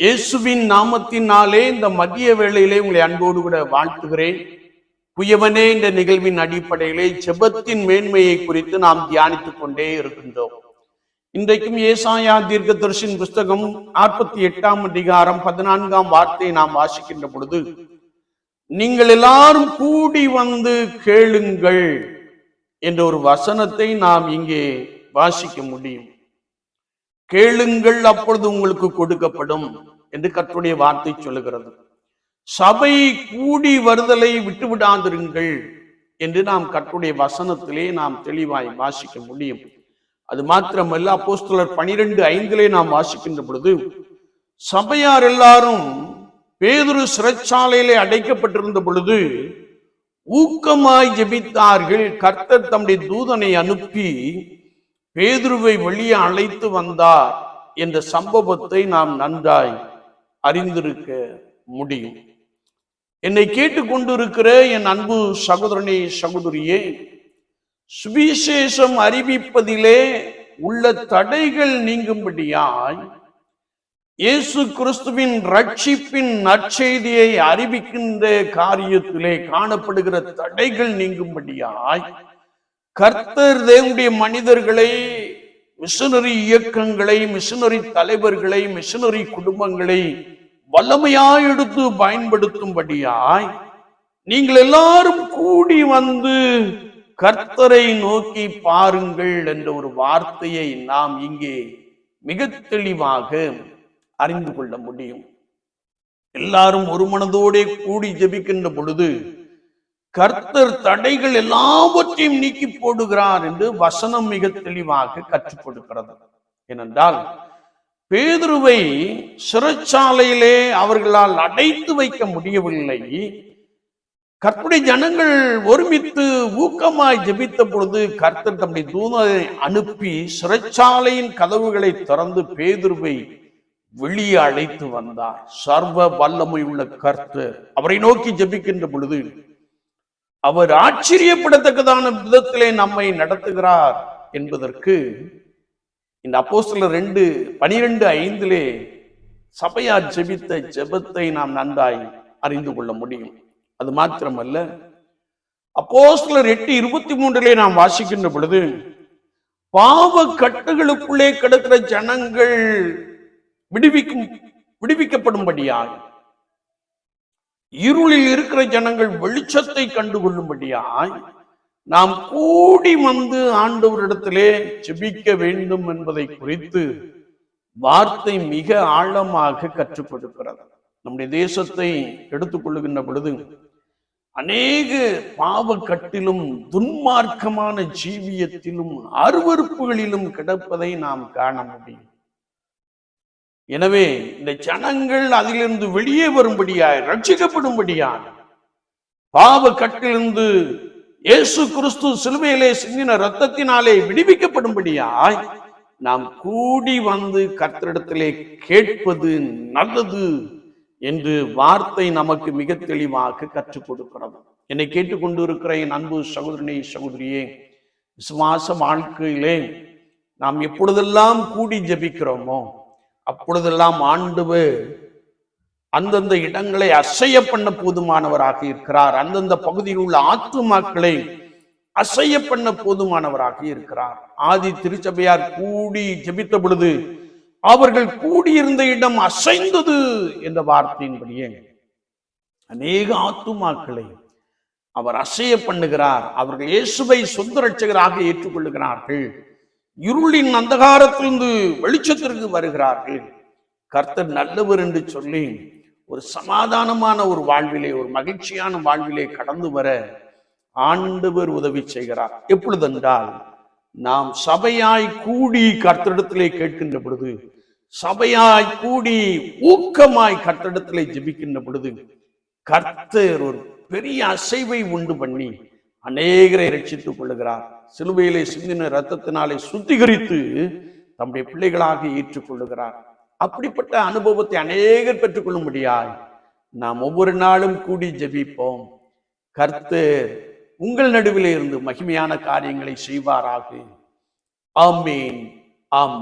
இயேசுவின் நாமத்தினாலே இந்த மதிய வேளையிலே உங்களை அன்போடு கூட வாழ்த்துகிறேன். குயவனே இந்த நிகழ்வின் அடிப்படையிலே செபத்தின் மேன்மையை குறித்து நாம் தியானித்துக் கொண்டே இருக்கின்றோம். இன்றைக்கும் ஏசாயா தீர்க்க தரிசின் புஸ்தகம் நாற்பத்தி எட்டாம் அதிகாரம் பதினான்காம் வார்த்தையை நாம் வாசிக்கின்ற பொழுது நீங்கள் எல்லாரும் கூடி வந்து கேளுங்கள் என்ற ஒரு வசனத்தை நாம் இங்கே வாசிக்க முடியும். கேளுங்கள் அப்பொழுது உங்களுக்கு கொடுக்கப்படும் என்று கற்றுடைய வார்த்தை சொல்லுகிறது. சபை கூடி வருதலை விட்டுவிடாதிருங்கள் என்று நாம் கற்றுடைய வசனத்திலே நாம் தெளிவாய் வாசிக்க முடியும். அது மாத்திரமல்ல அப்போஸ்தலர் பனிரெண்டு ஐந்திலே நாம் வாசிக்கின்ற பொழுது சபையார் எல்லாரும் பேதுரு சிறைச்சாலையிலே அடைக்கப்பட்டிருந்த பொழுது ஊக்கமாய் ஜெபித்தார்கள். கர்த்தர் தம்முடைய தூதனை அனுப்பி பேதுருவை வெளியே அழைத்து வந்தார் என்ற சம்பவத்தை நாம் நன்றாய் அறிந்திருக்க முடியும். என்னை கேட்டுக்கொண்டிருக்கிற என் அன்பு சகோதரனே சகோதரியே சுவிசேஷம் அறிவிப்பதிலே உள்ள தடைகள் நீங்கும்படியாய் இயேசு கிறிஸ்துவின் ரட்சிப்பின் நற்செய்தியை அறிவிக்கின்ற காரியத்திலே காணப்படுகிற தடைகள் நீங்கும்படியாய் கர்த்தர் தேவனுடைய மனிதர்களை மிஷனரி இயக்கங்களை மிஷனரி தலைவர்களை மிஷனரி குடும்பங்களை வல்லமையாய் எடுத்து பயன்படுத்தும்படியாய் நீங்கள் எல்லாரும் கூடி வந்து கர்த்தரை நோக்கி பாருங்கள் என்ற ஒரு வார்த்தையை நாம் இங்கே மிக தெளிவாக அறிந்து கொள்ள முடியும். எல்லாரும் ஒரு மனதோடே கூடி ஜெபிக்கின்ற பொழுது கர்த்தர் தடைகள் எல்லாவற்றையும் நீக்கி போடுகிறார் என்று வசனம் மிக தெளிவாக கற்றுக் கொடுக்கிறது ஏனென்றால் பேதுருவை சிறைச்சாலையிலே அவர்களால் அடைத்து வைக்க முடியவில்லை. கர்த்தருடைய ஜனங்கள் ஒருமித்து ஊக்கமாய் ஜெபித்த பொழுது கர்த்தர் தம்முடைய தூதனை அனுப்பி சிறைச்சாலையின் கதவுகளை திறந்து பேதுருவை வெளியே அழைத்து வந்தார். சர்வ வல்லமை உள்ள கர்த்தர் அவரை நோக்கி ஜெபிக்கின்ற பொழுது அவர் ஆச்சரியப்படத்தக்கதான விதத்திலே நம்மை நடத்துகிறார் என்பதற்கு இந்த அப்போஸ்தலர் ரெண்டு பனிரெண்டு ஐந்திலே சபையார் ஜெபித்த ஜெபத்தை நாம் நன்றாய் அறிந்து கொள்ள முடியும். அது மாத்திரமல்ல அப்போஸ்தலர் எட்டு இருபத்தி மூன்றிலே நாம் வாசிக்கின்ற பொழுது பாவ கட்டுகளுக்குள்ளே கிடக்கிற ஜனங்கள் விடுவிக்கும் விடுவிக்கப்படும்படியாக இருளில் இருக்கிற ஜனங்கள் வெளிச்சத்தை கண்டுகொள்ளும்படியாய் நாம் கூடி வந்து ஆண்டவரிடத்திலே செபிக்க வேண்டும் என்பதை குறித்து வார்த்தை மிக ஆழமாக கற்றுக் கொடுக்கிறது நம்முடைய தேசத்தை எடுத்துக்கொள்ளுகின்ற பொழுது அநேக பாவக்கட்டிலும் துன்மார்க்கமான ஜீவியத்திலும் அருவறுப்புகளிலும் கிடப்பதை நாம் காண முடியும். எனவே இந்த ஜனங்கள் அதிலிருந்து வெளியே வரும்படியாய் ரட்சிக்கப்படும்படியாய் பாவ கட்டிலிருந்து இயேசு கிறிஸ்து சிலுவையிலே சிந்தின ரத்தத்தினாலே விடுவிக்கப்படும்படியாய் நாம் கூடி வந்து கர்த்தரிடத்திலே கேட்பது நல்லது என்று வார்த்தை நமக்கு மிக தெளிவாக கற்றுக் கொடுக்கிறது. என்னை கேட்டுக்கொண்டு இருக்கிற என் அன்பு சகோதரனே சகோதரியே விசுவாச வாழ்க்கையிலே நாம் எப்பொழுதெல்லாம் கூடி ஜெபிக்கிறோமோ அப்பொழுதெல்லாம் ஆண்டவர் அந்தந்த இடங்களை அசைய பண்ண போதுமானவராக இருக்கிறார் அந்தந்த பகுதியில் உள்ள ஆத்துமாக்களை அசைய பண்ண போதுமானவராக இருக்கிறார் ஆதி திருச்சபையார் கூடி ஜெபித்த பொழுது அவர்கள் கூடியிருந்த இடம் அசைந்தது என்ற வார்த்தையின்படியே அநேக ஆத்துமாக்களை அவர் அசைய பண்ணுகிறார். அவர்கள் இயேசுவை சொந்த ரட்சகராக ஏற்றுக்கொள்ளுகிறார்கள். இருளின் அந்தகாரத்திலிருந்து வெளிச்சத்திற்கு வருகிறார்கள். கர்த்தர் நல்லவர் என்று சொல்லி ஒரு சமாதானமான ஒரு வாழ்விலே ஒரு மகிழ்ச்சியான வாழ்விலே கடந்து வர ஆண்டவர் உதவி செய்கிறார். எப்பொழுதென்றால் நாம் சபையாய் கூடி கர்த்தரிடத்திலே கேட்கின்ற பொழுது சபையாய் கூடி ஊக்கமாய் கர்த்தரிடத்திலே ஜெபிக்கின்ற பொழுது கர்த்தர் ஒரு பெரிய அசைவை உண்டு பண்ணி அநேகரை ரட்சித்துக் கொள்ளுகிறார். சிலுவையிலே சிந்தின ரத்தத்தினாலே சுத்திகரித்து தம்முடைய பிள்ளைகளாக ஏற்றுக்கொள்ளுகிறார். அப்படிப்பட்ட அனுபவத்தை அநேகர் பெற்றுக்கொள்ளும்படியாய் நாம் ஒவ்வொரு நாளும் கூடி ஜெபிப்போம். கர்த்து உங்கள் நடுவிலே இருந்து மகிமையான காரியங்களை செய்வாராக. ஆமீன் ஆம்